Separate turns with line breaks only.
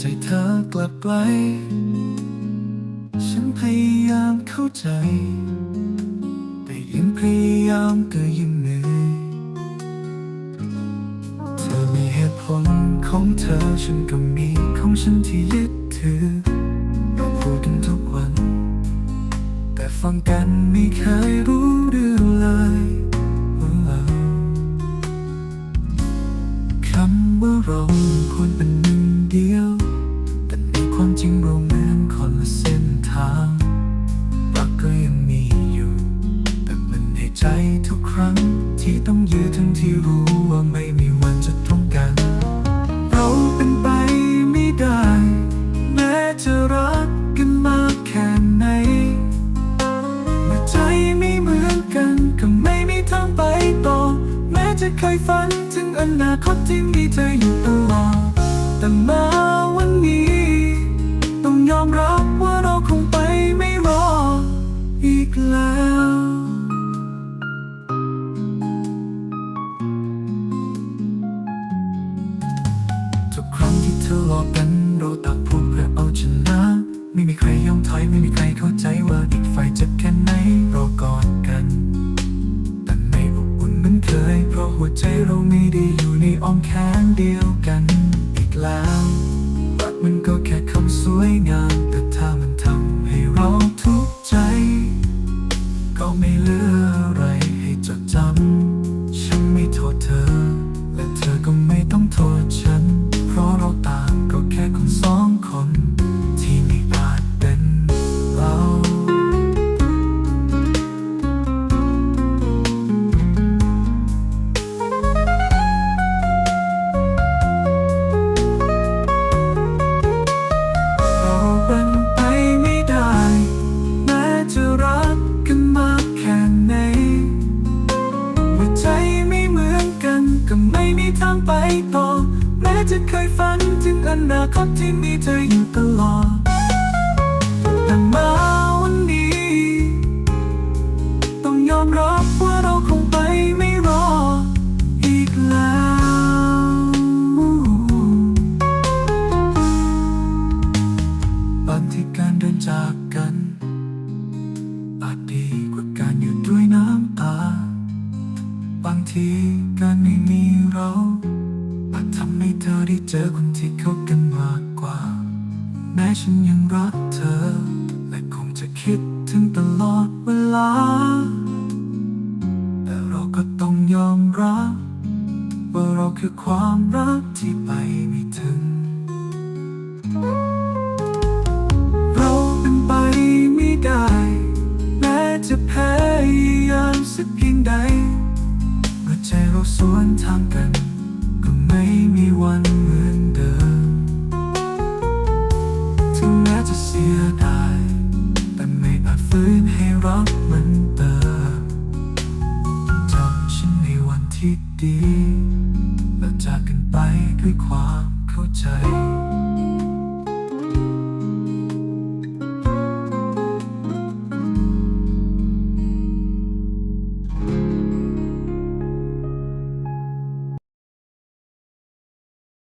ใจเธอกลับไกลฉันพยายามเข้าใจ แต่ยิ่งพยายามก็ยิ่งเหนื่อยเธอมีเหตุผลของเธอฉันก็มีของฉันที่ยึดถือเราพูดกันทุกวัน แต่ฟังกันไม่เคยรู้เรื่องเลยคำว่าเราควรเป็น ใจทุกครั้งที่ต้องยืดทั้งที่รู้ว่าไม่มีวันจะตรงกัน เราเป็นไปไม่ได้ แม้จะรักกันมากแค่ไหนเมื่อใจไม่เหมือนกันก็ไม่มีทางไปต่อ แม้จะเคยฝันถึงอนาคตที่มีเธออยู่ เธอหลอกกันเราต่างพูดเพื่อเอาชนะ ไม่มีใครยอมถอยไม่มีใครเข้าใจว่าอีกฝ่ายเจ็บแค่ไหนเรากอดกัน แต่ไม่อบอุ่นเหมือนเคย เพราะหัวใจเราไม่ได้อยู่ในอ้อมแขนเดียวกัน อีกแล้วรักมันก็แค่คำสวยงามแต่ถ้ามันทำให้เราทุกข์ใจ ก็ไม่เลื จะเคยฝันถึงอนาคตที่มีเธออยู่ตลอด แต่มาวันนี้ ต้องยอมรับว่าเราคงไปไม่รอดอีกแล้ว บางทีการเดินจากกัน อาจดีกว่าการอยู่ด้วยน้ำตา บางทีการไม่มีเรา ได้เจอคนที่เข้ากันมากกว่า แม้ฉันยังรักเธอ และคงจะคิดถึงตลอดเวลา แต่เราก็ต้องยอมรับ ว่าเราคือความรักที่ไปไม่ถึง เราเป็นไปไม่ได้ แม้จะพยายามสักเพียงใดเมื่อใจเราสวนทางกัน ไม่มีวันเหมือนเดิม ถึงแม้จะเสียดาย แต่ไม่อาจฟื้นให้รักเหมือนเดิมจำฉันในวันที่ดีและจากกันไปด้วยความเข้าใจ